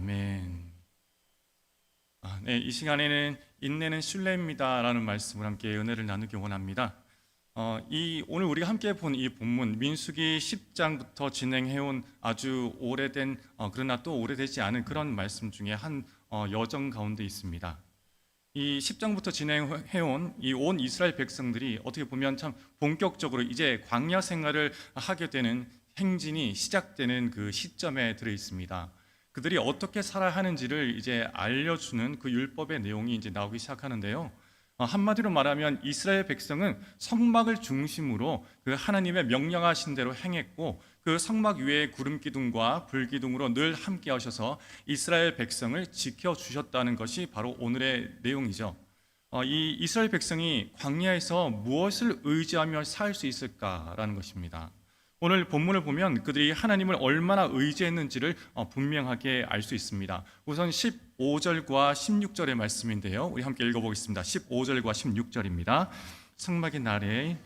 아멘. 아, 네, 이 시간에는 인내는 신뢰입니다라는 말씀을 함께 은혜를 나누기 원합니다. 어, 이 오늘 우리가 함께 본 이 본문 민수기 10장부터 진행해온 아주 오래된 어, 그러나 또 오래되지 않은 그런 말씀 중에 한 어, 여정 가운데 있습니다. 이 10장부터 진행해온 이 온 이스라엘 백성들이 어떻게 보면 참 본격적으로 이제 광야 생활을 하게 되는 행진이 시작되는 그 시점에 들어 있습니다. 그들이 어떻게 살아야 하는지를 이제 알려주는 그 율법의 내용이 이제 나오기 시작하는데요. 어, 한마디로 말하면 이스라엘 백성은 성막을 중심으로 그 하나님의 명령하신 대로 행했고 그 성막 위에 구름 기둥과 불 기둥으로 늘 함께 하셔서 이스라엘 백성을 지켜 주셨다는 것이 바로 오늘의 내용이죠. 어, 이 이스라엘 백성이 광야에서 무엇을 의지하며 살 수 있을까라는 것입니다. 오늘 본문을 보면 그들이 하나님을 얼마나 의지했는지를 어, 분명하게 알 수 있습니다. 우선 15절과 16절의 말씀인데요. 우리 함께 읽어보겠습니다. 15절과 16절입니다. 성막의 날에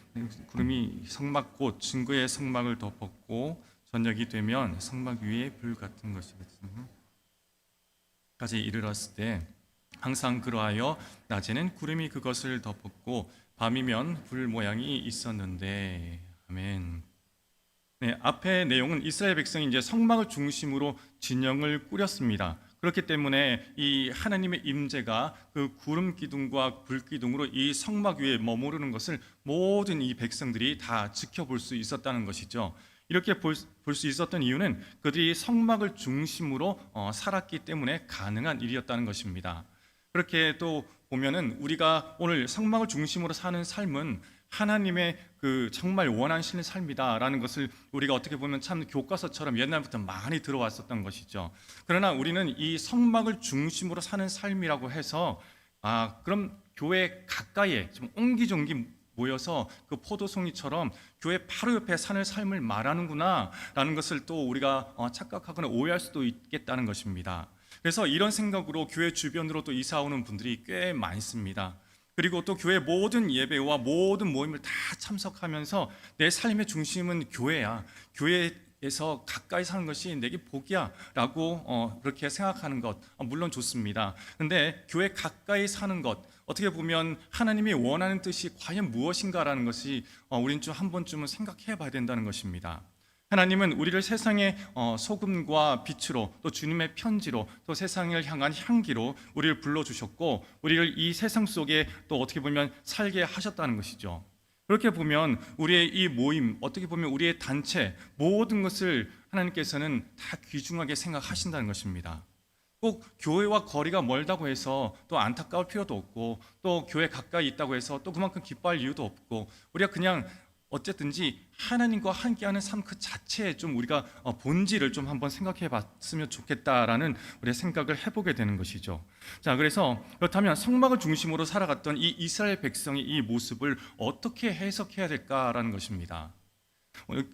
구름이 성막 곧 증거의 성막을 덮었고 저녁이 되면 성막 위에 불 같은 것이 까지 이르렀을 때 항상 그러하여 낮에는 구름이 그것을 덮었고 밤이면 불 모양이 있었는데 아멘. 네, 앞의 내용은 이스라엘 백성이 이제 성막을 중심으로 진영을 꾸렸습니다. 그렇기 때문에 이 하나님의 임재가 그 구름 기둥과 불 기둥으로 이 성막 위에 머무르는 것을 모든 이 백성들이 다 지켜볼 수 있었다는 것이죠. 이렇게 볼 수 있었던 이유는 그들이 성막을 중심으로 어, 살았기 때문에 가능한 일이었다는 것입니다. 그렇게 또 보면은 우리가 오늘 성막을 중심으로 사는 삶은 하나님의 그 정말 원하시는 삶이다라는 것을 우리가 어떻게 보면 참 교과서처럼 옛날부터 많이 들어왔었던 것이죠. 그러나 우리는 이 성막을 중심으로 사는 삶이라고 해서 아 그럼 교회 가까이에 좀 옹기종기 모여서 그 포도송이처럼 교회 바로 옆에 사는 삶을 말하는구나라는 것을 또 우리가 어, 착각하거나 오해할 수도 있겠다는 것입니다. 그래서 이런 생각으로 교회 주변으로 또 이사 오는 분들이 꽤 많습니다. 그리고 또 교회 모든 예배와 모든 모임을 다 참석하면서 내 삶의 중심은 교회야. 교회에서 가까이 사는 것이 내게 복이야라고 어, 그렇게 생각하는 것 어, 물론 좋습니다. 근데 교회 가까이 사는 것 어떻게 보면 하나님이 원하는 뜻이 과연 무엇인가라는 것이 어, 우린 좀 한 번쯤은 생각해 봐야 된다는 것입니다. 하나님은 우리를 세상의 어, 소금과 빛으로 또 주님의 편지로 또 세상을 향한 향기로 우리를 불러 주셨고 우리를 이 세상 속에 또 어떻게 보면 살게 하셨다는 것이죠. 그렇게 보면 우리의 이 모임 어떻게 보면 우리의 단체 모든 것을 하나님께서는 다 귀중하게 생각하신다는 것입니다. 꼭 교회와 거리가 멀다고 해서 또 안타까울 필요도 없고 또 교회 가까이 있다고 해서 또 그만큼 기뻐할 이유도 없고 우리가 그냥 어쨌든지 하나님과 함께하는 삶 그 자체에 좀 우리가 어, 본질을 좀 한번 생각해 봤으면 좋겠다라는 우리의 생각을 해보게 되는 것이죠. 자, 그래서 그렇다면 성막을 중심으로 살아갔던 이 이스라엘 백성의 이 모습을 어떻게 해석해야 될까라는 것입니다.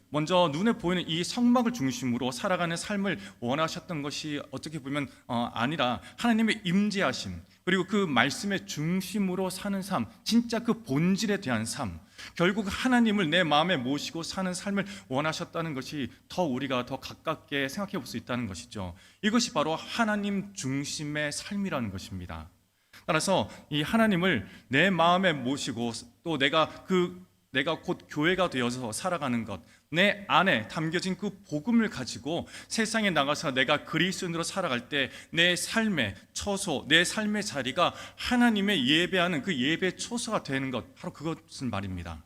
먼저 눈에 보이는 이 성막을 중심으로 살아가는 삶을 원하셨던 것이 어떻게 보면 어, 아니라 하나님의 임재하심 그리고 그 말씀의 중심으로 사는 삶, 진짜 그 본질에 대한 삶, 결국 하나님을 내 마음에 모시고 사는 삶을 원하셨다는 것이 더 우리가 더 가깝게 생각해 볼 수 있다는 것이죠. 이것이 바로 하나님 중심의 삶이라는 것입니다. 따라서 이 하나님을 내 마음에 모시고 또 내가 그 내가 곧 교회가 되어서 살아가는 것, 내 안에 담겨진 그 복음을 가지고 세상에 나가서 내가 그리스도인으로 살아갈 때 내 삶의 처소, 내 삶의 자리가 하나님의 예배하는 그 예배 초소가 되는 것, 바로 그것은 말입니다.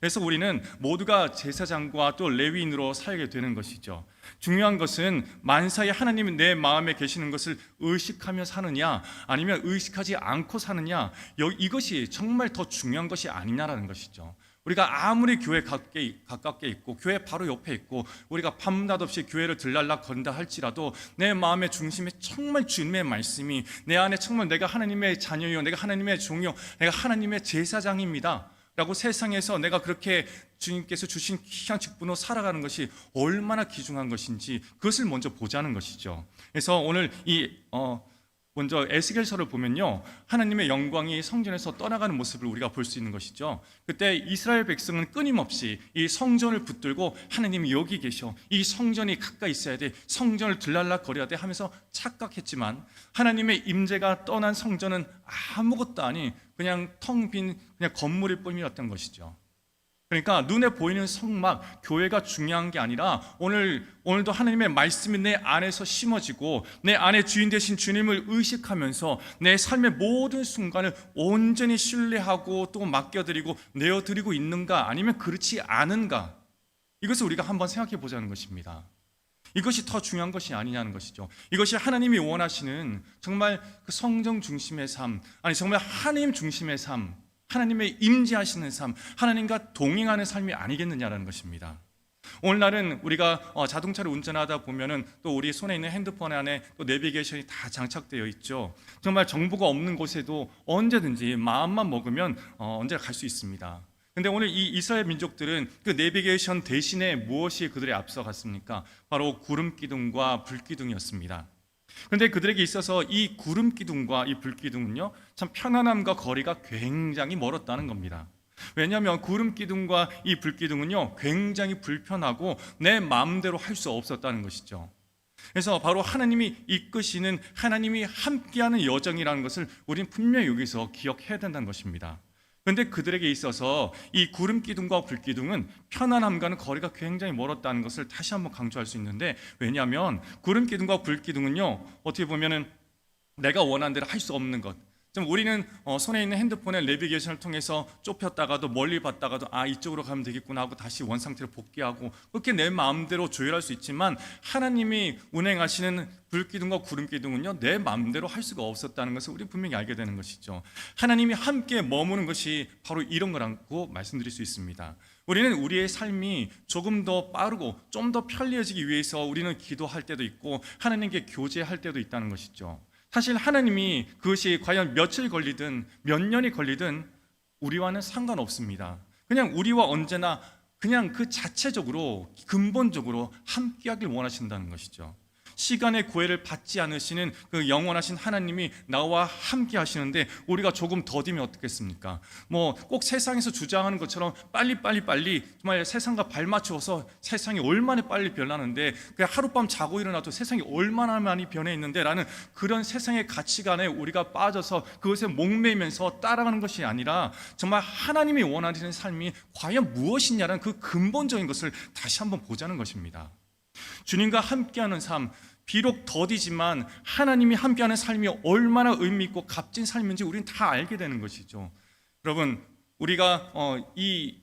그래서 우리는 모두가 제사장과 또 레위인으로 살게 되는 것이죠. 중요한 것은 만사에 하나님이 내 마음에 계시는 것을 의식하며 사느냐, 아니면 의식하지 않고 사느냐, 이것이 정말 더 중요한 것이 아니냐라는 것이죠. 우리가 아무리 교회 가깝게, 가깝게 있고 교회 바로 옆에 있고 우리가 밤낮 없이 교회를 들랄라 건다 할지라도 내 마음의 중심에 정말 주님의 말씀이 내 안에 정말 내가 하나님의 자녀요 내가 하나님의 종요 내가 하나님의 제사장입니다. 라고 세상에서 내가 그렇게 주님께서 주신 귀한 직분으로 살아가는 것이 얼마나 귀중한 것인지 그것을 먼저 보자는 것이죠. 그래서 오늘 이 어, 먼저 에스겔서를 보면요. 하나님의 영광이 성전에서 떠나가는 모습을 우리가 볼 수 있는 것이죠. 그때 이스라엘 백성은 끊임없이 이 성전을 붙들고 하나님이 여기 계셔. 이 성전이 가까이 있어야 돼. 성전을 들락락 거려야 돼 하면서 착각했지만 하나님의 임재가 떠난 성전은 아무것도 아닌 그냥 텅 빈 그냥 건물일 뿐이었던 것이죠. 그러니까 눈에 보이는 성막, 교회가 중요한 게 아니라 오늘 오늘도 하나님의 말씀이 내 안에서 심어지고 내 안에 주인 되신 주님을 의식하면서 내 삶의 모든 순간을 온전히 신뢰하고 또 맡겨드리고 내어드리고 있는가 아니면 그렇지 않은가 이것을 우리가 한번 생각해 보자는 것입니다. 이것이 더 중요한 것이 아니냐는 것이죠. 이것이 하나님이 원하시는 정말 그 성정 중심의 삶, 아니 정말 하나님 중심의 삶, 하나님의 임재하시는 삶, 하나님과 동행하는 삶이 아니겠느냐라는 것입니다. 오늘날은 우리가 어, 자동차를 운전하다 보면은 또 우리 손에 있는 핸드폰 안에 또 내비게이션이 다 장착되어 있죠. 정말 정보가 없는 곳에도 언제든지 마음만 먹으면 어, 언제 갈수 있습니다. 근데 오늘 이 이스라엘 민족들은 그 내비게이션 대신에 무엇이 그들의 앞서갔습니까? 바로 구름 기둥과 불 기둥이었습니다. 그런데 그들에게 있어서 이 구름 기둥과 이 불 기둥은요, 참 편안함과 거리가 굉장히 멀었다는 겁니다. 왜냐하면 구름 기둥과 이 불 기둥은요, 굉장히 불편하고 내 마음대로 할 수 없었다는 것이죠. 그래서 바로 하나님이 이끄시는 하나님이 함께하는 여정이라는 것을 우리는 분명히 여기서 기억해야 된다는 것입니다. 그런데 그들에게 있어서 이 구름 기둥과 불 기둥은 편안함과는 거리가 굉장히 멀었다는 것을 다시 한번 강조할 수 있는데 왜냐하면 구름 기둥과 불 기둥은요 어떻게 보면은 내가 원하는 대로 할 수 없는 것. 좀 우리는 어, 손에 있는 핸드폰의 내비게이션을 통해서 좁혔다가도 멀리 봤다가도 아 이쪽으로 가면 되겠구나 하고 다시 원 상태로 복귀하고 그렇게 내 마음대로 조율할 수 있지만 하나님이 운행하시는 불기둥과 구름기둥은요 내 마음대로 할 수가 없었다는 것을 우리 분명히 알게 되는 것이죠. 하나님이 함께 머무는 것이 바로 이런 거라고 말씀드릴 수 있습니다. 우리는 우리의 삶이 조금 더 빠르고 좀 더 편리해지기 위해서 우리는 기도할 때도 있고 하나님께 교제할 때도 있다는 것이죠. 사실 하나님이 그것이 과연 며칠 걸리든 몇 년이 걸리든 우리와는 상관없습니다. 그냥 우리와 언제나 그냥 그 자체적으로 근본적으로 함께하길 원하신다는 것이죠. 시간의 구애를 받지 않으시는 그 영원하신 하나님이 나와 함께 하시는데 우리가 조금 더디면 어떻겠습니까? 뭐 꼭 세상에서 주장하는 것처럼 빨리 빨리 빨리 정말 세상과 발맞추어서 세상이 얼마나 빨리 변하는데 그냥 하룻밤 자고 일어나도 세상이 얼마나 많이 변해 있는데라는 그런 세상의 가치관에 우리가 빠져서 그것에 목매면서 따라가는 것이 아니라 정말 하나님이 원하시는 삶이 과연 무엇이냐는 그 근본적인 것을 다시 한번 보자는 것입니다. 주님과 함께하는 삶, 비록 더디지만 하나님이 함께하는 삶이 얼마나 의미 있고 값진 삶인지 우리는 다 알게 되는 것이죠. 여러분, 우리가 어, 이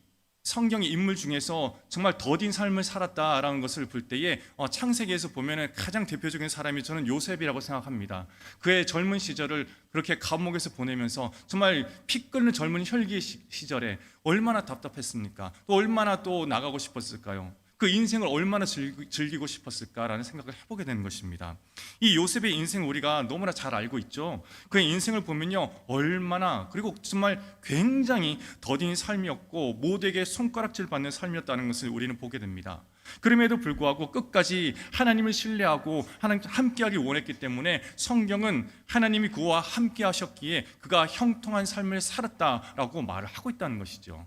성경의 인물 중에서 정말 더딘 삶을 살았다라는 것을 볼 때에 어, 창세기에서 보면은 가장 대표적인 사람이 저는 요셉이라고 생각합니다. 그의 젊은 시절을 그렇게 감옥에서 보내면서 정말 피 끓는 젊은 혈기 시- 시절에 얼마나 답답했습니까? 또 얼마나 또 나가고 싶었을까요? 그 인생을 얼마나 즐기- 즐기고 싶었을까라는 생각을 해보게 되는 것입니다. 이 요셉의 인생 우리가 너무나 잘 알고 있죠. 그의 인생을 보면요, 얼마나 그리고 정말 굉장히 더딘 삶이었고 모두에게 손가락질 받는 삶이었다는 것을 우리는 보게 됩니다. 그럼에도 불구하고 끝까지 하나님을 신뢰하고 하나님 함께하기 원했기 때문에 성경은 하나님이 그와 함께하셨기에 그가 형통한 삶을 살았다라고 말을 하고 있다는 것이죠.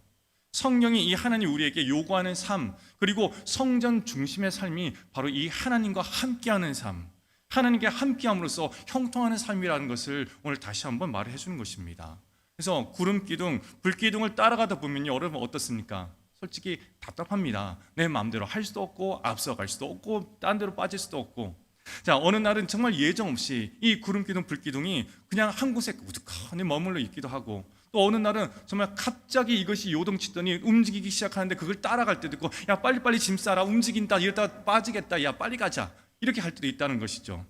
성경이 이 하나님 우리에게 요구하는 삶 그리고 성전 중심의 삶이 바로 이 하나님과 함께하는 삶 하나님께 함께함으로써 형통하는 삶이라는 것을 오늘 다시 한번 말을 해주는 것입니다. 그래서 구름 기둥 불 기둥을 따라가다 보면요 여러분 어떻습니까? 솔직히 답답합니다. 내 마음대로 할 수도 없고 앞서갈 수도 없고 딴 데로 빠질 수도 없고 자 어느 날은 정말 예정 없이 이 구름 기둥 불 기둥이 그냥 한 곳에 우두커니 머물러 있기도 하고 또 어느 날은 정말 갑자기 이것이 요동치더니 움직이기 시작하는데 그걸 따라갈 때도 있고 야 빨리빨리 짐 싸라 움직인다 이러다가 빠지겠다 야 빨리 가자 이렇게 할 때도 있다는 것이죠.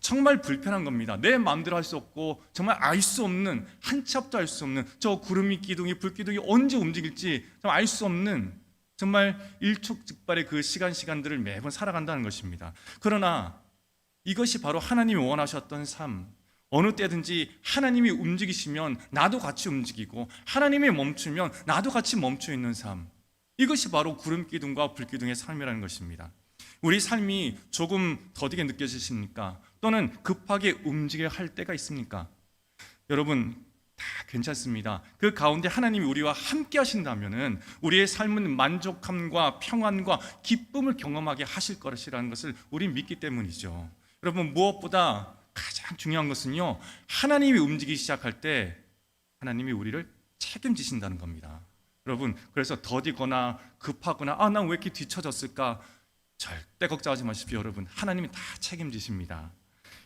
정말 불편한 겁니다. 내 마음대로 할 수 없고 정말 알 수 없는 한치 앞도 알 수 없는 저 구름이 기둥이 불기둥이 언제 움직일지 알 수 없는 정말 일촉즉발의 그 시간 시간들을 매번 살아간다는 것입니다. 그러나 이것이 바로 하나님이 원하셨던 삶 어느 때든지 하나님이 움직이시면 나도 같이 움직이고 하나님이 멈추면 나도 같이 멈춰 있는 삶. 이것이 바로 구름 기둥과 불 기둥의 삶이라는 것입니다. 우리 삶이 조금 더디게 느껴지십니까? 또는 급하게 움직여야 할 때가 있습니까? 여러분 다 괜찮습니다. 그 가운데 하나님이 우리와 함께 하신다면은 우리의 삶은 만족함과 평안과 기쁨을 경험하게 하실 것이라는 것을 우리 믿기 때문이죠. 여러분 무엇보다 가장 중요한 것은요. 하나님이 움직이기 시작할 때 하나님이 우리를 책임지신다는 겁니다. 여러분 그래서 더디거나 급하거나 아 난 왜 이렇게 뒤처졌을까 절대 걱정하지 마십시오 여러분 하나님이 다 책임지십니다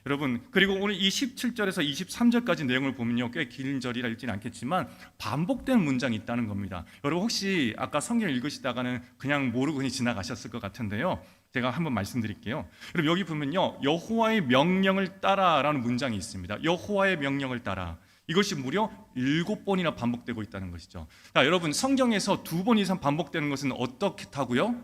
여러분 그리고 오늘 이 17절에서 23절까지 내용을 보면요 꽤 긴 절이라 읽지는 않겠지만 반복되는 문장이 있다는 겁니다 여러분 혹시 아까 성경 읽으시다가는 그냥 모르고 그냥 지나가셨을 것 같은데요 제가 한번 말씀드릴게요 여러분 여기 보면요 여호와의 명령을 따라라는 문장이 있습니다 여호와의 명령을 따라 이것이 무려 일곱 번이나 반복되고 있다는 것이죠. 자, 여러분 성경에서 두 번 이상 반복되는 것은 어떻다고요?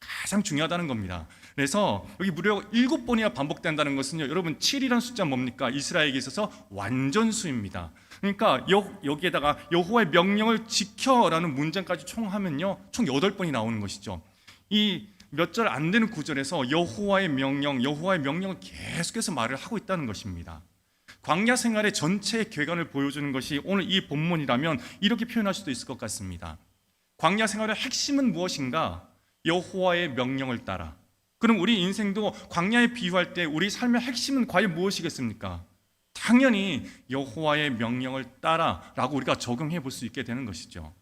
가장 중요하다는 겁니다. 그래서 여기 무려 일곱 번이나 반복된다는 것은요, 여러분 7이라는 숫자 뭡니까? 이스라엘에게 있어서 완전수입니다. 그러니까 여, 여기에다가 여호와의 명령을 지켜라는 문장까지 총 하면요, 총 여덟 번이 나오는 것이죠. 이 몇 절 안 되는 구절에서 여호와의 명령, 여호와의 명령을 계속해서 말을 하고 있다는 것입니다. 광야 생활의 전체 궤관을 보여주는 것이 오늘 이 본문이라면 이렇게 표현할 수도 있을 것 같습니다. 광야 생활의 핵심은 무엇인가? 여호와의 명령을 따라. 그럼 우리 인생도 광야에 비유할 때 우리 삶의 핵심은 과연 무엇이겠습니까? 당연히 여호와의 명령을 따라라고 우리가 적용해 볼 수 있게 되는 것이죠.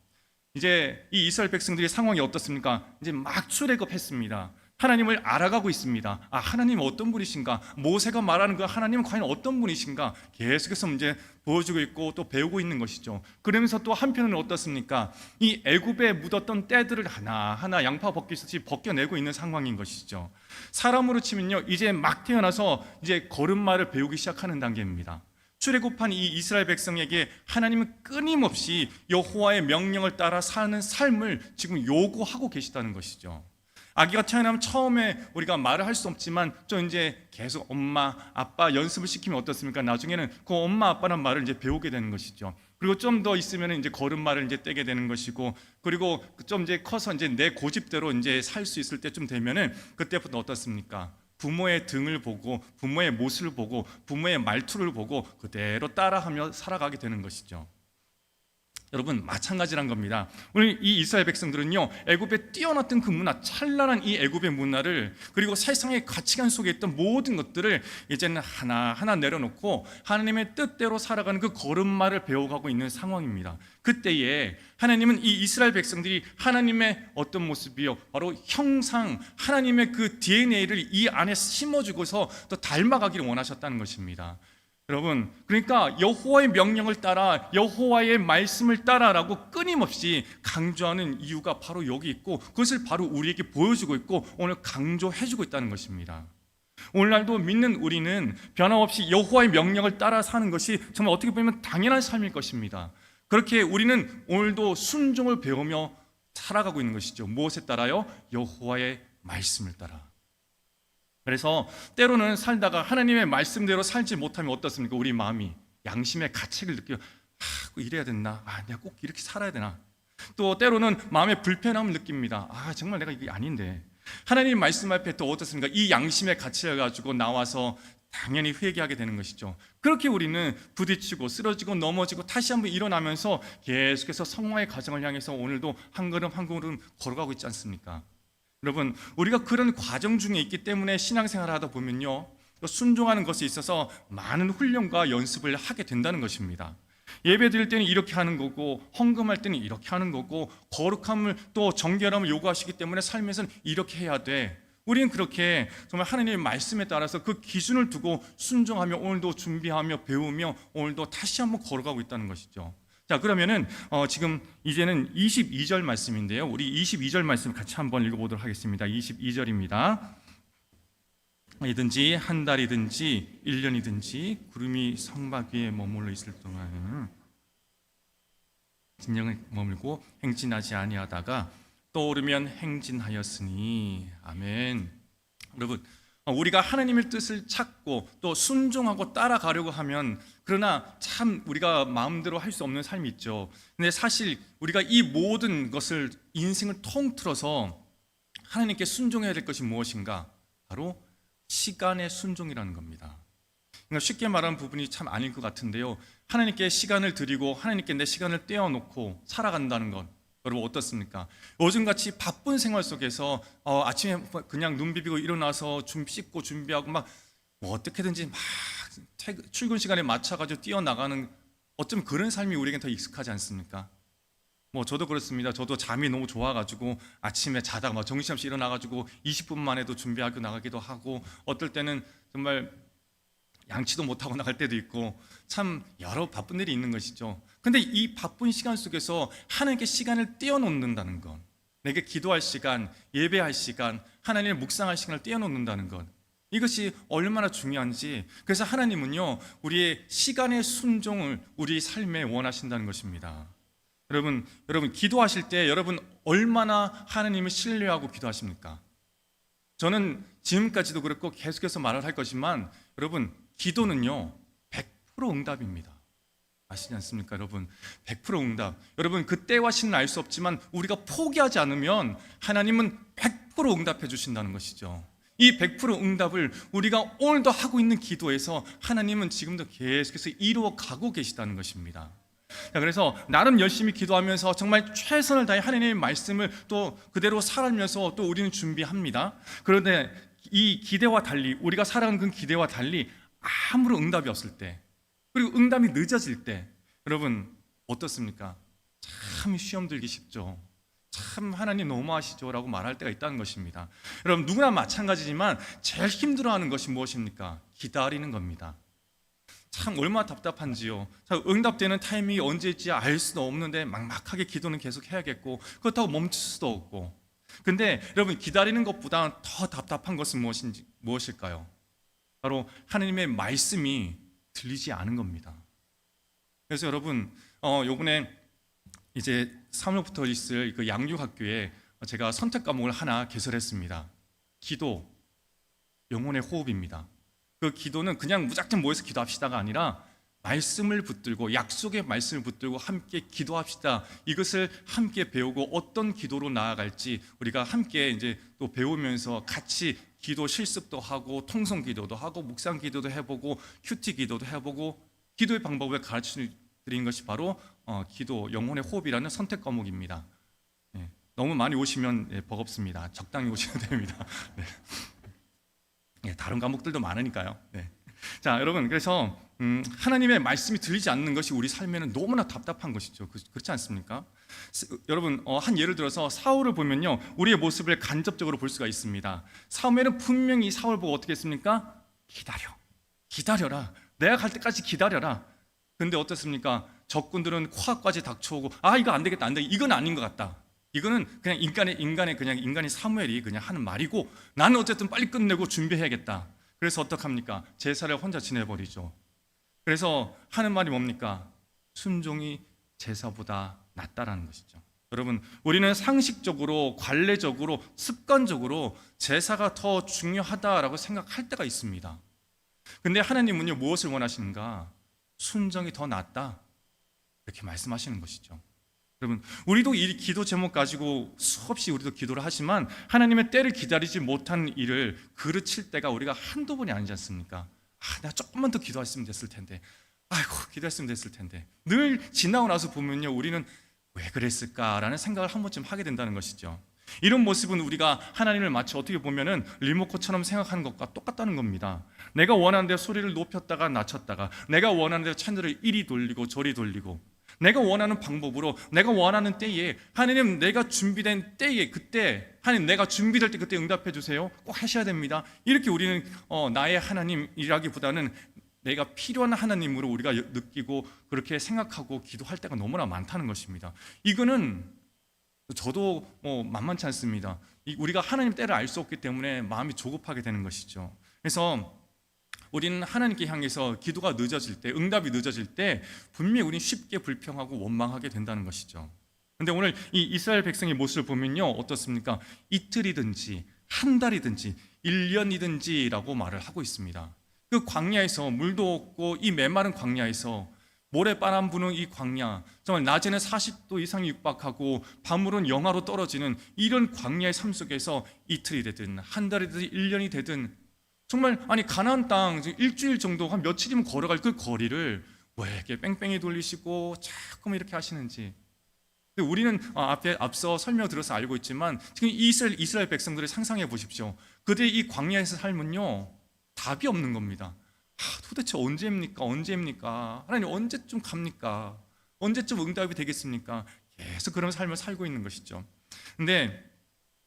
이제 이 이스라엘 백성들의 상황이 어떻습니까? 이제 막 출애굽했습니다. 하나님을 알아가고 있습니다. 아, 하나님 어떤 분이신가? 모세가 말하는 그 하나님은 과연 어떤 분이신가? 계속해서 이제 보여주고 있고 또 배우고 있는 것이죠. 그러면서 또 한편은 어떻습니까? 이 애굽에 묻었던 때들을 하나하나 양파 벗기듯이 벗겨내고 있는 상황인 것이죠. 사람으로 치면요. 이제 막 태어나서 이제 걸음마를 배우기 시작하는 단계입니다. 출애굽한 이 이스라엘 백성에게 하나님은 끊임없이 여호와의 명령을 따라 사는 삶을 지금 요구하고 계시다는 것이죠. 아기가 태어나면 처음에 우리가 말을 할 수 없지만 좀 이제 계속 엄마, 아빠 연습을 시키면 어떻습니까? 나중에는 그 엄마, 아빠란 말을 이제 배우게 되는 것이죠. 그리고 좀 더 있으면 이제 걸음마를 이제 떼게 되는 것이고, 그리고 좀 이제 커서 이제 내 고집대로 이제 살 수 있을 때쯤 되면은 그때부터 어떻습니까? 부모의 등을 보고, 부모의 모습을 보고, 부모의 말투를 보고 그대로 따라하며 살아가게 되는 것이죠. 여러분 마찬가지란 겁니다. 오늘 이 이스라엘 백성들은요 애굽에 뛰어났던 그 문화, 찬란한 이 애굽의 문화를 그리고 세상의 가치관 속에 있던 모든 것들을 이제는 하나 하나 내려놓고 하나님의 뜻대로 살아가는 그 걸음마를 배워가고 있는 상황입니다. 그때에 하나님은 이 이스라엘 백성들이 하나님의 어떤 모습이요, 바로 형상 하나님의 그 DNA를 이 안에 심어주고서 또 닮아가기를 원하셨다는 것입니다. 여러분, 그러니까 여호와의 명령을 따라 여호와의 말씀을 따라라고 끊임없이 강조하는 이유가 바로 여기 있고 그것을 바로 우리에게 보여주고 있고 오늘 강조해 주고 있다는 것입니다. 오늘날도 믿는 우리는 변함없이 여호와의 명령을 따라 사는 것이 정말 어떻게 보면 당연한 삶일 것입니다. 그렇게 우리는 오늘도 순종을 배우며 살아가고 있는 것이죠. 무엇에 따라요? 여호와의 말씀을 따라. 그래서 때로는 살다가 하나님의 말씀대로 살지 못하면 어떻습니까? 우리 마음이 양심의 가책을 느껴. 아, 이래야 됐나? 아, 내가 꼭 이렇게 살아야 되나? 또 때로는 마음의 불편함을 느낍니다. 아, 정말 내가 이게 아닌데. 하나님 말씀 앞에 또 어떻습니까? 이 양심의 가치를 가지고 나와서 당연히 회개하게 되는 것이죠. 그렇게 우리는 부딪히고 쓰러지고 넘어지고 다시 한번 일어나면서 계속해서 성화의 과정을 향해서 오늘도 한 걸음 한 걸음 걸어가고 있지 않습니까? 여러분, 우리가 그런 과정 중에 있기 때문에 신앙생활을 하다 보면요. 순종하는 것에 있어서 많은 훈련과 연습을 하게 된다는 것입니다. 예배 드릴 때는 이렇게 하는 거고 헌금할 때는 이렇게 하는 거고 거룩함을 또 정결함을 요구하시기 때문에 삶에서는 이렇게 해야 돼. 우리는 그렇게 정말 하나님의 말씀에 따라서 그 기준을 두고 순종하며 오늘도 준비하며 배우며 오늘도 다시 한번 걸어가고 있다는 것이죠. 자, 그러면은 어, 지금 이제는 22절 말씀인데요. 우리 22절 말씀 같이 한번 읽어보도록 하겠습니다. 22절입니다. 이든지 한 달이든지 1년이든지 구름이 성막 위에 머물러 있을 동안 진영을 머물고 행진하지 아니하다가 떠오르면 행진하였으니 아멘. 여러분 어, 우리가 하나님의 뜻을 찾고 또 순종하고 따라가려고 하면 그러나 참 우리가 마음대로 할 수 없는 삶이 있죠. 근데 사실 우리가 이 모든 것을 인생을 통틀어서 하나님께 순종해야 될 것이 무엇인가? 바로 시간의 순종이라는 겁니다. 그러니까 쉽게 말하는 부분이 참 아닐 것 같은데요. 하나님께 시간을 드리고 하나님께 내 시간을 떼어놓고 살아간다는 것. 여러분 어떻습니까? 요즘같이 바쁜 생활 속에서 어, 아침에 그냥 눈 비비고 일어나서 좀 씻고 준비하고 막 뭐 어떻게든지 막 퇴근- 출근 시간에 맞춰가지고 뛰어나가는 어쩜 그런 삶이 우리에겐 더 익숙하지 않습니까? 뭐 저도 그렇습니다. 저도 잠이 너무 좋아가지고 아침에 자다가 막 정신없이 일어나가지고 20분 만에도 준비하고 나가기도 하고 어떨 때는 정말 양치도 못하고 나갈 때도 있고 참 여러 바쁜 일이 있는 것이죠. 근데 이 바쁜 시간 속에서 하나님께 시간을 떼어놓는다는 것, 내게 기도할 시간, 예배할 시간, 하나님을 묵상할 시간을 떼어놓는다는 것, 이것이 얼마나 중요한지 그래서 하나님은요 우리의 시간의 순종을 우리 삶에 원하신다는 것입니다. 여러분, 여러분 기도하실 때 여러분 얼마나 하나님을 신뢰하고 기도하십니까? 저는 지금까지도 그렇고 계속해서 말을 할 것이지만 여러분 기도는요 100% 응답입니다. 아시지 않습니까, 여러분? 100% 응답. 여러분 그 때와 시는 알수 없지만 우리가 포기하지 않으면 하나님은 100% 응답해 주신다는 것이죠. 이 100% 응답을 우리가 오늘도 하고 있는 기도에서 하나님은 지금도 계속해서 이루어 가고 계시다는 것입니다. 자, 그래서 나름 열심히 기도하면서 정말 최선을 다해 하나님의 말씀을 또 그대로 살아면서 또 우리는 준비합니다. 그런데 이 기대와 달리 우리가 살아가는 그 기대와 달리 아무런 응답이 없을 때 그리고 응답이 늦어질 때 여러분 어떻습니까? 참 시험 들기 쉽죠. 참 하나님 너무하시죠라고 말할 때가 있다는 것입니다. 여러분 누구나 마찬가지지만 제일 힘들어하는 것이 무엇입니까? 기다리는 겁니다. 참 얼마나 답답한지요. 자, 응답되는 타이밍이 언제일지 알 수도 없는데 막막하게 기도는 계속 해야겠고 그렇다고 멈출 수도 없고. 근데 여러분 기다리는 것보다 더 답답한 것은 무엇인지 무엇일까요? 바로 하나님의 말씀이 들리지 않은 겁니다. 그래서 여러분 어 요번에 이제 3월부터 있을 그 양육학교에 제가 선택 과목을 하나 개설했습니다. 기도, 영혼의 호흡입니다. 그 기도는 그냥 무작정 모여서 기도합시다가 아니라 말씀을 붙들고 약속의 말씀을 붙들고 함께 기도합시다. 이것을 함께 배우고 어떤 기도로 나아갈지 우리가 함께 이제 또 배우면서 같이 기도 실습도 하고 통성 기도도 하고 묵상 기도도 해보고 큐티 기도도 해보고 기도의 방법을 가르쳐 드린 것이 바로 어, 기도 영혼의 호흡이라는 선택 과목입니다. 예, 너무 많이 오시면 예, 버겁습니다. 적당히 오시면 됩니다. 네. 예, 다른 과목들도 많으니까요. 네. 자, 여러분, 그래서 음, 하나님의 말씀이 들리지 않는 것이 우리 삶에는 너무나 답답한 것이죠. 그, 그렇지 않습니까? 스- 여러분, 어, 한 예를 들어서 사울을 보면요, 우리의 모습을 간접적으로 볼 수가 있습니다. 사무엘은 분명히 사울 보고 어떻게 했습니까? 기다려, 기다려라. 내가 갈 때까지 기다려라. 근데 어떻습니까? 적군들은 코앞까지 닥쳐오고, 아 이거 안 되겠다, 안 돼, 이건 아닌 것 같다. 이거는 그냥 인간의 인간의 그냥 인간이 사무엘이 그냥 하는 말이고 나는 어쨌든 빨리 끝내고 준비해야겠다. 그래서 어떡합니까? 제사를 혼자 지내버리죠. 그래서 하는 말이 뭡니까? 순종이 제사보다 낫다라는 것이죠. 여러분, 우리는 상식적으로, 관례적으로, 습관적으로 제사가 더 중요하다라고 생각할 때가 있습니다. 근데 하나님은요, 무엇을 원하시는가? 순정이 더 낫다. 이렇게 말씀하시는 것이죠. 여러분, 우리도 이 기도 제목 가지고 수없이 우리도 기도를 하지만 하나님의 때를 기다리지 못한 일을 그르칠 때가 우리가 한두 번이 아니지 않습니까? 아, 내가 조금만 더 기도했으면 됐을 텐데. 아이고, 기도했으면 됐을 텐데. 늘 지나고 나서 보면요, 우리는 왜 그랬을까라는 생각을 한 번쯤 하게 된다는 것이죠. 이런 모습은 우리가 하나님을 마치 어떻게 보면은 리모컨처럼 생각하는 것과 똑같다는 겁니다. 내가 원하는 데 소리를 높였다가 낮췄다가 내가 원하는 데 채널을 이리 돌리고 저리 돌리고 내가 원하는 방법으로 내가 원하는 때에 하나님 내가 준비된 때에 그때 하나님 내가 준비될 때 그때 응답해 주세요. 꼭 하셔야 됩니다. 이렇게 우리는 어, 나의 하나님이라기보다는 내가 필요한 하나님으로 우리가 느끼고 그렇게 생각하고 기도할 때가 너무나 많다는 것입니다. 이거는 저도 뭐 만만치 않습니다. 이- 우리가 하나님 때를 알 수 없기 때문에 마음이 조급하게 되는 것이죠. 그래서 우리는 하나님께 향해서 기도가 늦어질 때, 응답이 늦어질 때 분명히 우리는 쉽게 불평하고 원망하게 된다는 것이죠. 근데 오늘 이 이스라엘 백성의 모습을 보면요. 어떻습니까? 이틀이든지 한 달이든지 1년이든지라고 말을 하고 있습니다. 그 광야에서 물도 없고 이 메마른 광야에서 모래바람 부는 이 광야, 정말 낮에는 40도 이상이 육박하고 밤으로는 영하로 떨어지는 이런 광야의 삶 속에서 이틀이 되든 한 달이 되든 1년이 되든 정말 아니 가나안 땅 일주일 정도 한 며칠이면 걸어갈 그 거리를 왜 이렇게 뺑뺑이 돌리시고 자꾸 이렇게 하시는지 근데 우리는 어, 앞에 앞서 설명 들어서 알고 있지만 지금 이스라엘 이스라엘 백성들을 상상해 보십시오. 그들의 이 광야에서 삶은요 답이 없는 겁니다. 아, 도대체 언제입니까? 언제입니까? 하나님 언제쯤 갑니까? 언제쯤 응답이 되겠습니까? 계속 그런 삶을 살고 있는 것이죠. 근데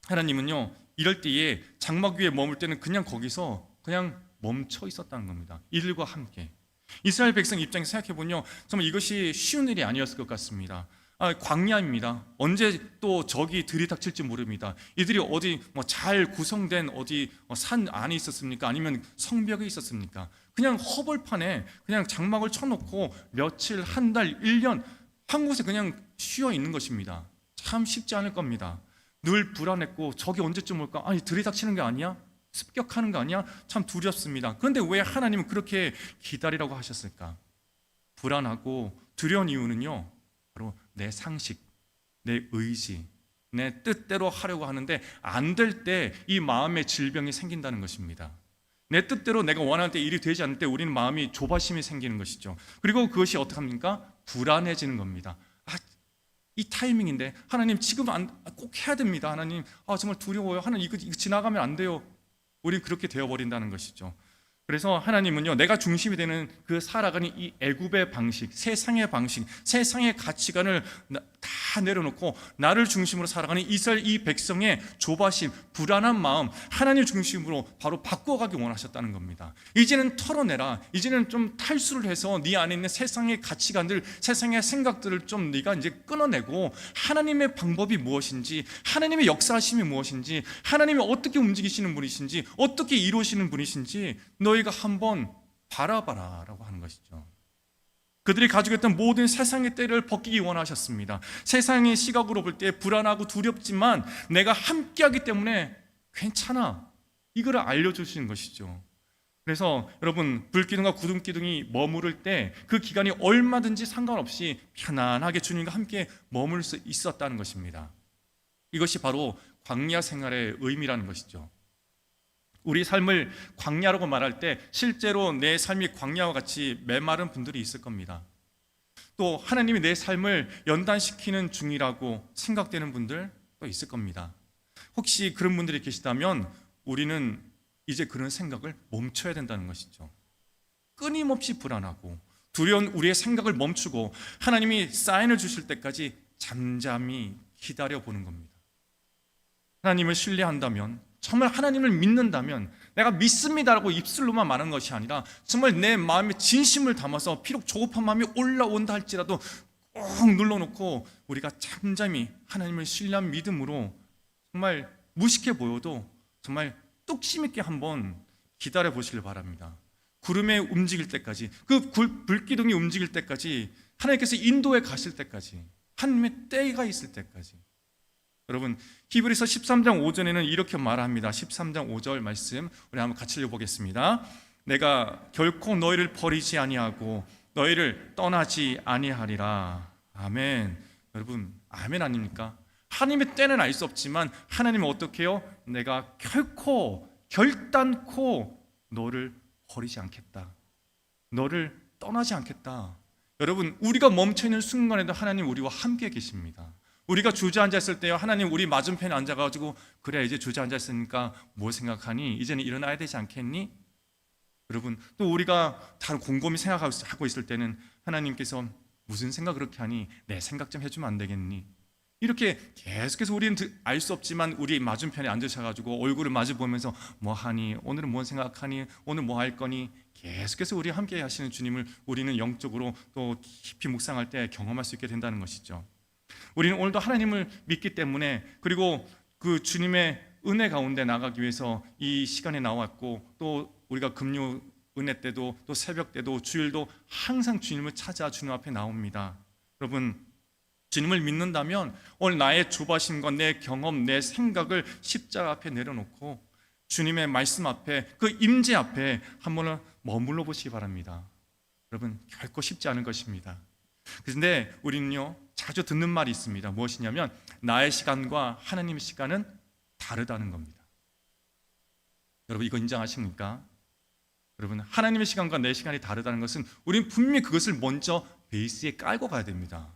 하나님은요 이럴 때에 장막 위에 머물 때는 그냥 거기서 그냥 멈춰 있었다는 겁니다. 이들과 함께 이스라엘 백성 입장에서 생각해 보면요 정말 이것이 쉬운 일이 아니었을 것 같습니다. 아, 광야입니다. 언제 또 적이 들이닥칠지 모릅니다. 이들이 어디 뭐 잘 구성된 어디 어, 산 안에 있었습니까? 아니면 성벽에 있었습니까? 그냥 허벌판에 그냥 장막을 쳐놓고 며칠, 한 달, 일년한 곳에 그냥 쉬어 있는 것입니다. 참 쉽지 않을 겁니다. 늘 불안했고 적이 언제쯤 올까? 아니 들이닥치는 게 아니야? 습격하는 거 아니야? 참 두렵습니다. 그런데 왜 하나님은 그렇게 기다리라고 하셨을까? 불안하고 두려운 이유는요. 바로 내 상식, 내 의지, 내 뜻대로 하려고 하는데 안 될 때 이 마음의 질병이 생긴다는 것입니다. 내 뜻대로 내가 원하는 때 일이 되지 않을 때 우리는 마음이 조바심이 생기는 것이죠. 그리고 그것이 어떻게 합니까? 불안해지는 겁니다. 아, 이 타이밍인데 하나님 지금 안, 꼭 해야 됩니다. 하나님 아 정말 두려워요. 하나님 이거, 이거 지나가면 안 돼요. 우리 그렇게 되어 버린다는 것이죠. 그래서 하나님은요 내가 중심이 되는 그 살아가는 이 애굽의 방식, 세상의 방식, 세상의 가치관을 나- 다 내려놓고 나를 중심으로 살아가는 이스라엘 이 백성의 조바심, 불안한 마음 하나님 중심으로 바로 바꿔가기 원하셨다는 겁니다. 이제는 털어내라. 이제는 좀 탈수를 해서 네 안에 있는 세상의 가치관들, 세상의 생각들을 좀 네가 이제 끊어내고 하나님의 방법이 무엇인지, 하나님의 역사하심이 무엇인지, 하나님이 어떻게 움직이시는 분이신지, 어떻게 이루시는 분이신지 너희가 한번 바라봐라라고 하는 것이죠. 그들이 가지고 있던 모든 세상의 때를 벗기기 원하셨습니다. 세상의 시각으로 볼 때 불안하고 두렵지만 내가 함께하기 때문에 괜찮아. 이거를 알려주시는 것이죠. 그래서 여러분 불기둥과 구름기둥이 머무를 때 그 기간이 얼마든지 상관없이 편안하게 주님과 함께 머물 수 있었다는 것입니다. 이것이 바로 광야 생활의 의미라는 것이죠. 우리 삶을 광야라고 말할 때 실제로 내 삶이 광야와 같이 메마른 분들이 있을 겁니다. 또 하나님이 내 삶을 연단시키는 중이라고 생각되는 분들 또 있을 겁니다. 혹시 그런 분들이 계시다면 우리는 이제 그런 생각을 멈춰야 된다는 것이죠. 끊임없이 불안하고 두려운 우리의 생각을 멈추고 하나님이 사인을 주실 때까지 잠잠히 기다려 보는 겁니다. 하나님을 신뢰한다면 정말 하나님을 믿는다면 내가 믿습니다라고 입술로만 말하는 것이 아니라 정말 내 마음에 진심을 담아서 비록 조급한 마음이 올라온다 할지라도 꼭 눌러놓고 우리가 잠잠히 하나님을 신뢰한 믿음으로 정말 무식해 보여도 정말 뚝심 있게 한번 기다려 보시길 바랍니다. 구름에 움직일 때까지 그 굴- 불기둥이 움직일 때까지 하나님께서 인도에 가실 때까지 하나님의 때가 있을 때까지 여러분 히브리서 13장 5절에는 이렇게 말합니다. 13장 5절 말씀 우리 한번 같이 읽어보겠습니다. 내가 결코 너희를 버리지 아니하고 너희를 떠나지 아니하리라. 아멘. 여러분 아멘 아닙니까? 하나님의 때는 알 수 없지만 하나님은 어떻게 해요? 내가 결코 결단코 너를 버리지 않겠다. 너를 떠나지 않겠다. 여러분 우리가 멈춰 있는 순간에도 하나님 우리와 함께 계십니다. 우리가 주저앉아 있을 때요 하나님 우리 맞은편에 앉아 가지고 그래 이제 주저앉아 있으니까 뭘 생각하니 이제는 일어나야 되지 않겠니? 여러분 또 우리가 다 곰곰이 생각하고 있을 때는 하나님께서 무슨 생각 그렇게 하니 내 생각 좀 해주면 안 되겠니? 이렇게 계속해서 우리는 알 수 없지만 우리 맞은편에 앉으셔가지고 얼굴을 마주 보면서 뭐 하니 오늘은 뭔 생각하니 오늘 뭐 할 거니 계속해서 우리 함께 하시는 주님을 우리는 영적으로 또 깊이 묵상할 때 경험할 수 있게 된다는 것이죠. 우리는 오늘도 하나님을 믿기 때문에 그리고 그 주님의 은혜 가운데 나가기 위해서 이 시간에 나왔고 또 우리가 금요 은혜 때도 또 새벽 때도 주일도 항상 주님을 찾아 주님 앞에 나옵니다. 여러분 주님을 믿는다면 오늘 나의 조바심과 내 경험, 내 생각을 십자가 앞에 내려놓고 주님의 말씀 앞에 그 임재 앞에 한번 머물러 보시기 바랍니다. 여러분 결코 쉽지 않은 것입니다. 그런데 우리는요 자주 듣는 말이 있습니다. 무엇이냐면 나의 시간과 하나님의 시간은 다르다는 겁니다. 여러분 이거 인정하십니까? 여러분 하나님의 시간과 내 시간이 다르다는 것은 우리는 분명히 그것을 먼저 베이스에 깔고 가야 됩니다.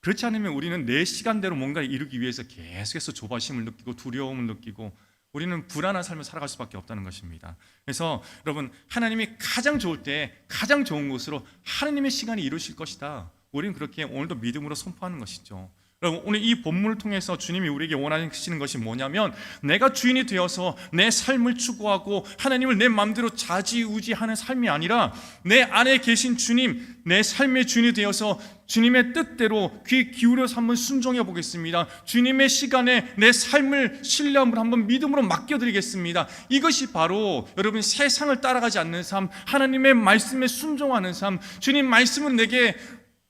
그렇지 않으면 우리는 내 시간대로 뭔가를 이루기 위해서 계속해서 조바심을 느끼고 두려움을 느끼고 우리는 불안한 삶을 살아갈 수밖에 없다는 것입니다. 그래서 여러분 하나님이 가장 좋을 때 가장 좋은 곳으로 하나님의 시간이 이루실 것이다. 우리는 그렇게 오늘도 믿음으로 선포하는 것이죠. 여러분 오늘 이 본문을 통해서 주님이 우리에게 원하시는 것이 뭐냐면 내가 주인이 되어서 내 삶을 추구하고 하나님을 내 마음대로 자지우지하는 삶이 아니라 내 안에 계신 주님 내 삶의 주인이 되어서 주님의 뜻대로 귀 기울여서 한번 순종해 보겠습니다. 주님의 시간에 내 삶을 신뢰함으로 한번 믿음으로 맡겨드리겠습니다. 이것이 바로 여러분 세상을 따라가지 않는 삶, 하나님의 말씀에 순종하는 삶, 주님 말씀은 내게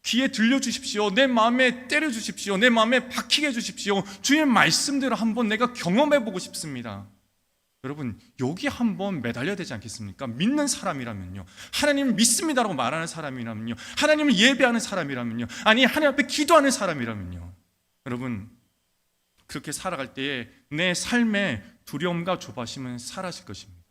귀에 들려주십시오. 내 마음에 때려주십시오. 내 마음에 박히게 해주십시오. 주의 말씀대로 한번 내가 경험해보고 싶습니다. 여러분, 여기 한번 매달려야 되지 않겠습니까? 믿는 사람이라면요. 하나님 믿습니다라고 말하는 사람이라면요. 하나님을 예배하는 사람이라면요. 아니, 하나님 앞에 기도하는 사람이라면요. 여러분, 그렇게 살아갈 때에 내 삶의 두려움과 조바심은 사라질 것입니다.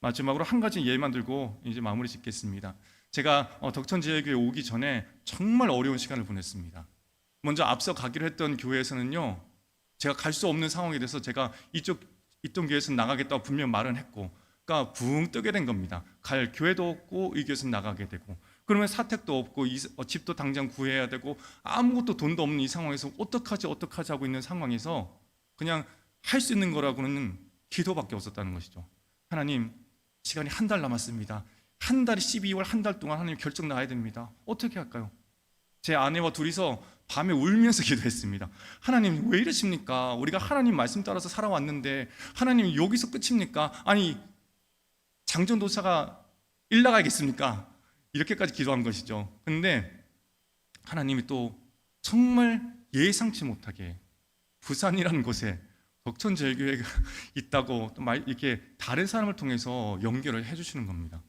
마지막으로 한 가지 예만 들고 이제 마무리 짓겠습니다. 제가 어, 덕천지혜교회 오기 전에 정말 어려운 시간을 보냈습니다. 먼저 앞서 가기로 했던 교회에서는요, 제가 갈 수 없는 상황이 돼서 제가 이쪽 있던 교회에서 나가겠다고 분명 말은 했고, 그러니까 붕 뜨게 된 겁니다. 갈 교회도 없고 이 교회에서 나가게 되고, 그러면 사택도 없고 이, 어, 집도 당장 구해야 되고 아무것도 돈도 없는 이 상황에서 어떡하지 어떡하지 하고 있는 상황에서 그냥 할 수 있는 거라고는 기도밖에 없었다는 것이죠. 하나님 시간이 한 달 남았습니다. 한 달이 12월 한 달 동안 하나님 결정 나야 됩니다. 어떻게 할까요? 제 아내와 둘이서 밤에 울면서 기도했습니다. 하나님 왜 이러십니까? 우리가 하나님 말씀 따라서 살아왔는데 하나님 여기서 끝입니까? 아니 장전도사가 일 나가겠습니까? 이렇게까지 기도한 것이죠. 근데 하나님이 또 정말 예상치 못하게 부산이라는 곳에 덕천제일교회가 있다고 또 말- 이렇게 다른 사람을 통해서 연결을 해주시는 겁니다.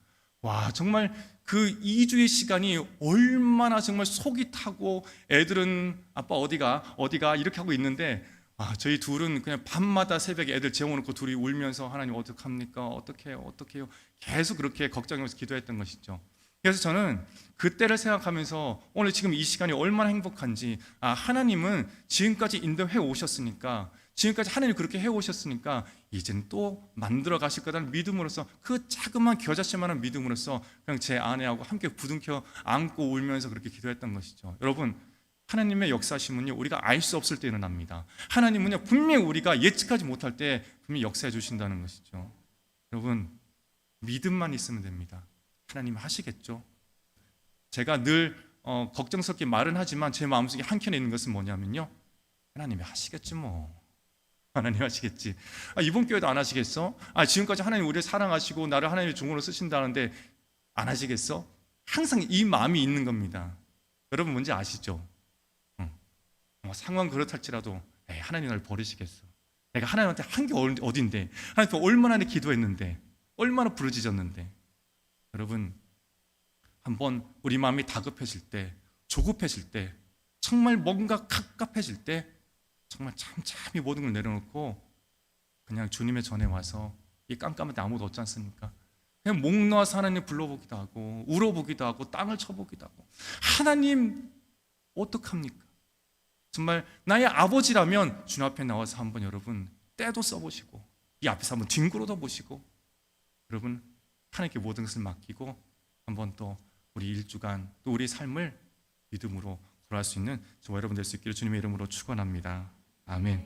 와 정말 그 2주의 시간이 얼마나 정말 속이 타고 애들은 아빠 어디가 어디가 이렇게 하고 있는데 아 저희 둘은 그냥 밤마다 새벽에 애들 재워놓고 둘이 울면서 하나님 어떡합니까? 어떡해요? 어떡해요? 계속 그렇게 걱정하면서 기도했던 것이죠. 그래서 저는 그때를 생각하면서 오늘 지금 이 시간이 얼마나 행복한지 아 하나님은 지금까지 인도해 오셨으니까 지금까지 하나님 그렇게 해 오셨으니까 이젠 또 만들어 가실 거라는 믿음으로써 그 자그만 겨자씨만한 믿음으로써 그냥 제 아내하고 함께 부둥켜 안고 울면서 그렇게 기도했던 것이죠. 여러분 하나님의 역사심은요 우리가 알 수 없을 때 일어납니다. 하나님은요 분명히 우리가 예측하지 못할 때 분명히 역사해 주신다는 것이죠. 여러분 믿음만 있으면 됩니다. 하나님 하시겠죠. 제가 늘 어, 걱정스럽게 말은 하지만 제 마음속에 한켠에 있는 것은 뭐냐면요. 하나님이 하시겠지 뭐. 하나님 하시겠지. 아, 이번 교회도 안 하시겠어? 아, 지금까지 하나님 우리를 사랑하시고 나를 하나님의 종으로 쓰신다는데 안 하시겠어? 항상 이 마음이 있는 겁니다. 여러분 뭔지 아시죠? 응. 뭐 상황 그렇할지라도 하나님 나를 버리시겠어. 내가 하나님한테 한 게 어딘데? 하나님 얼마나 내 기도했는데? 얼마나 부르짖었는데? 여러분 한번 우리 마음이 다급해질 때, 조급해질 때, 정말 뭔가 갑갑해질 때 정말 참참히 모든 걸 내려놓고 그냥 주님의 전에 와서 이 깜깜한데 아무도 없지 않습니까? 그냥 목 놓아서 하나님 불러보기도 하고 울어보기도 하고 땅을 쳐보기도 하고 하나님 어떡합니까? 정말 나의 아버지라면 주님 앞에 나와서 한번 여러분 때도 써보시고 이 앞에서 한번 뒹굴어도 보시고 여러분 하나님께 모든 것을 맡기고 한번 또 우리 일주간 또 우리 삶을 믿음으로 돌아갈 수 있는 저와 여러분 될 수 있기를 주님의 이름으로 축원합니다. 아멘.